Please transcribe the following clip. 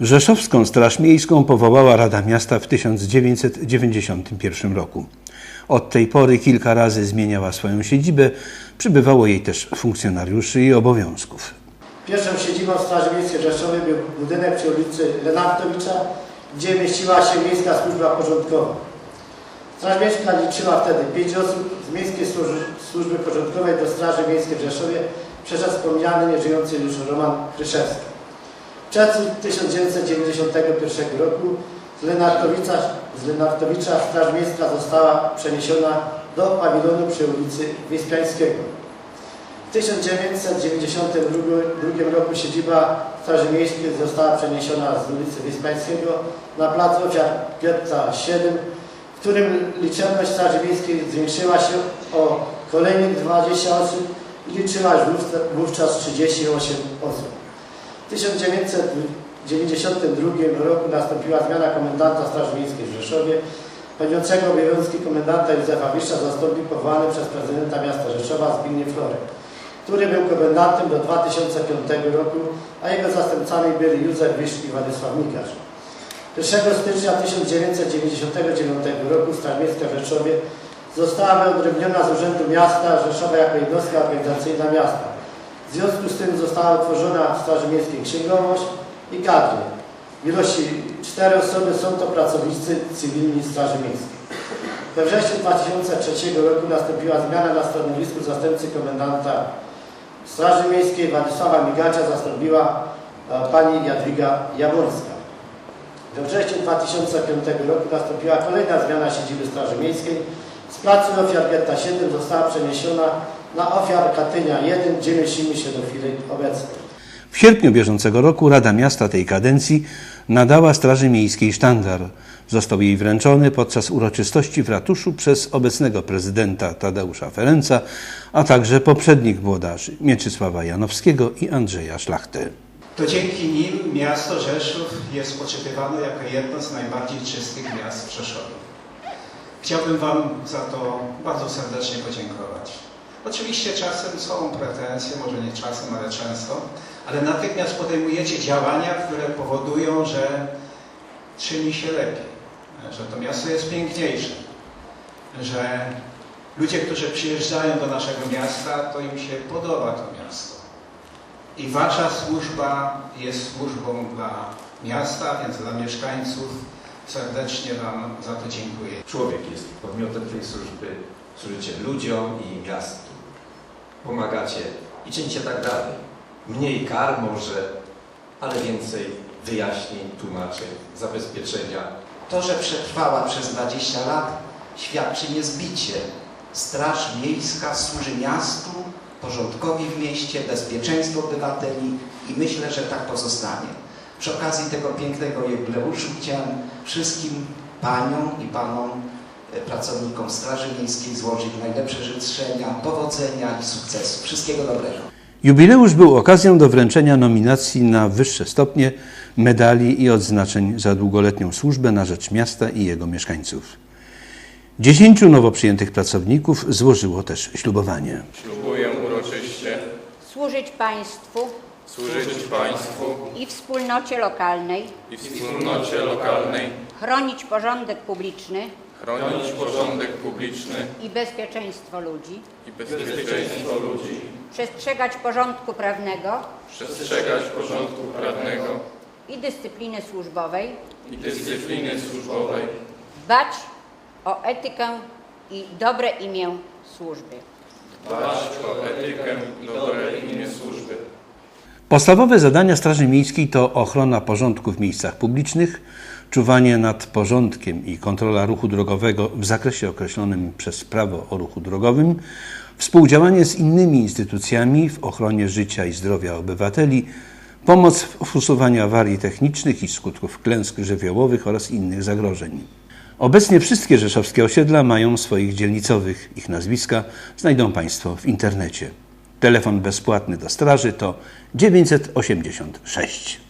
Rzeszowską Straż Miejską powołała Rada Miasta w 1991 roku. Od tej pory kilka razy zmieniała swoją siedzibę, przybywało jej też funkcjonariuszy i obowiązków. Pierwszą siedzibą Straży Miejskiej w Rzeszowie był budynek przy ulicy Lenartowicza, gdzie mieściła się Miejska Służba Porządkowa. Straż Miejska liczyła wtedy 5 osób. Z Miejskiej Służby Porządkowej do Straży Miejskiej w Rzeszowie przeszedł wspomniany, nieżyjący już Roman Kryszewski. W czerwcu 1991 roku z Lenartowicza, z Lenartowicza Straż Miejska została przeniesiona do pawilonu przy ulicy Wyspiańskiego. W 1992 roku siedziba Straży Miejskiej została przeniesiona z ulicy Wyspiańskiego na plac ofiar Getta 7, w którym liczebność Straży Miejskiej zwiększyła się o kolejnych 20 osób i liczyła już wówczas 38 osób. W 1992 roku nastąpiła zmiana komendanta Straży Miejskiej w Rzeszowie. Pełniącego obowiązki komendanta Józefa Wisza zastąpił powołany przez prezydenta miasta Rzeszowa Zbigniew Florek, który był komendantem do 2005 roku, a jego zastępcami byli Józef Wisz i Władysław Mikarz. 1 stycznia 1999 roku Straż Miejska w Rzeszowie została wyodrębniona z Urzędu Miasta Rzeszowa jako jednostka organizacyjna miasta. W związku z tym została utworzona w Straży Miejskiej księgowość i kadry. W ilości cztery osoby są to pracownicy cywilni Straży Miejskiej. We wrześniu 2003 roku nastąpiła zmiana na stanowisku zastępcy komendanta Straży Miejskiej Władysława Migacza zastąpiła e, pani Jadwiga Jaworska. We wrześniu 2005 roku nastąpiła kolejna zmiana siedziby Straży Miejskiej. Z placu ofiar Getta 7 została przeniesiona na ofiar Katynia 1, gdzie mieścimy się do chwili obecnej. W sierpniu bieżącego roku Rada Miasta tej kadencji nadała Straży Miejskiej sztandar. Został jej wręczony podczas uroczystości w ratuszu przez obecnego prezydenta Tadeusza Ferenca, a także poprzednich włodarzy Mieczysława Janowskiego i Andrzeja Szlachtę. To dzięki nim miasto Rzeszów jest poczytywane jako jedno z najbardziej czystych miast w Rzeszowie. Chciałbym Wam za to bardzo serdecznie podziękować. Oczywiście czasem są pretensje, może nie czasem, ale często, ale natychmiast podejmujecie działania, które powodują, że czyni się lepiej, że to miasto jest piękniejsze, że ludzie, którzy przyjeżdżają do naszego miasta, to im się podoba to miasto. I Wasza służba jest służbą dla miasta, więc dla mieszkańców. Serdecznie Wam za to dziękuję. Człowiek jest podmiotem tej służby, służycie ludziom i miastu. Pomagacie i czynicie tak dalej. Mniej kar może, ale więcej wyjaśnień, tłumaczeń, zabezpieczenia. To, że przetrwała przez 20 lat, świadczy niezbicie. Straż Miejska służy miastu, porządkowi w mieście, bezpieczeństwu obywateli i myślę, że tak pozostanie. Przy okazji tego pięknego jubileuszu chciałem wszystkim paniom i panom e, pracownikom Straży Miejskiej złożyć najlepsze życzenia, powodzenia i sukcesu. Wszystkiego dobrego. Jubileusz był okazją do wręczenia nominacji na wyższe stopnie, medali i odznaczeń za długoletnią służbę na rzecz miasta i jego mieszkańców. Dziesięciu nowo przyjętych pracowników złożyło też ślubowanie. Ślubuję uroczyście służyć państwu służyć Państwu i wspólnocie lokalnej, i wspólnocie lokalnej, chronić porządek publiczny. Chronić porządek publiczny. I bezpieczeństwo ludzi, i bezpieczeństwo ludzi, przestrzegać porządku prawnego. Przestrzegać porządku prawnego. I dyscypliny służbowej, i dyscypliny służbowej, dbać o etykę i dobre imię służby. dbać o etykę i dobre imię służby. Podstawowe zadania Straży Miejskiej to ochrona porządku w miejscach publicznych, czuwanie nad porządkiem i kontrola ruchu drogowego w zakresie określonym przez prawo o ruchu drogowym, współdziałanie z innymi instytucjami w ochronie życia i zdrowia obywateli, pomoc w usuwaniu awarii technicznych i skutków klęsk żywiołowych oraz innych zagrożeń. Obecnie wszystkie rzeszowskie osiedla mają swoich dzielnicowych. Ich nazwiska znajdą Państwo w internecie. Telefon bezpłatny do straży to 986.